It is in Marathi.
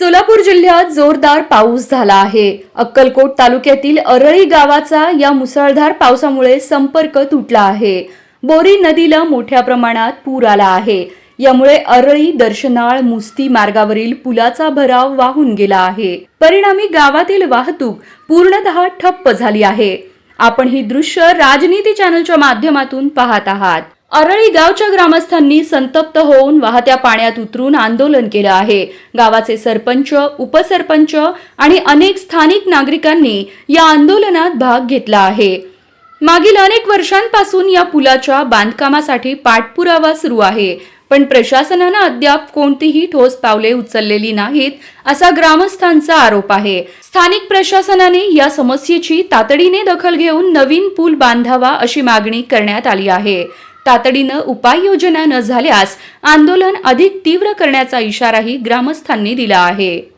सोलापूर जिल्ह्यात जोरदार पाऊस झाला आहे. अक्कलकोट तालुक्यातील अरळी गावाचा या मुसळधार पावसामुळे संपर्क तुटला आहे. बोरी नदीला मोठ्या प्रमाणात पूर आला आहे. यामुळे अरळी दर्शनाळ मुस्ती मार्गावरील पुलाचा भराव वाहून गेला आहे. परिणामी गावातील वाहतूक पूर्णतः ठप्प झाली आहे. आपण ही दृश्य राजनीती चॅनलच्या माध्यमातून पाहत आहात. अरळी गावच्या ग्रामस्थांनी संतप्त होऊन वाहत्या पाण्यात उतरून आंदोलन केलं आहे. गावाचे सरपंच उपसरपंच आणि अनेक स्थानिक नागरिकांनी या आंदोलनात भाग घेतला आहे. मागील अनेक वर्षांपासून या पुलाच्या बांधकामासाठी पाठपुरावा सुरू आहे पण प्रशासनानं अद्याप कोणतीही ठोस पावले उचललेली नाहीत असा ग्रामस्थांचा आरोप आहे. स्थानिक प्रशासनाने या समस्येची तातडीने दखल घेऊन नवीन पूल बांधावा अशी मागणी करण्यात आली आहे. तातडीनं उपाययोजना न झाल्यास आंदोलन अधिक तीव्र करण्याचा इशाराही ग्रामस्थांनी दिला आहे.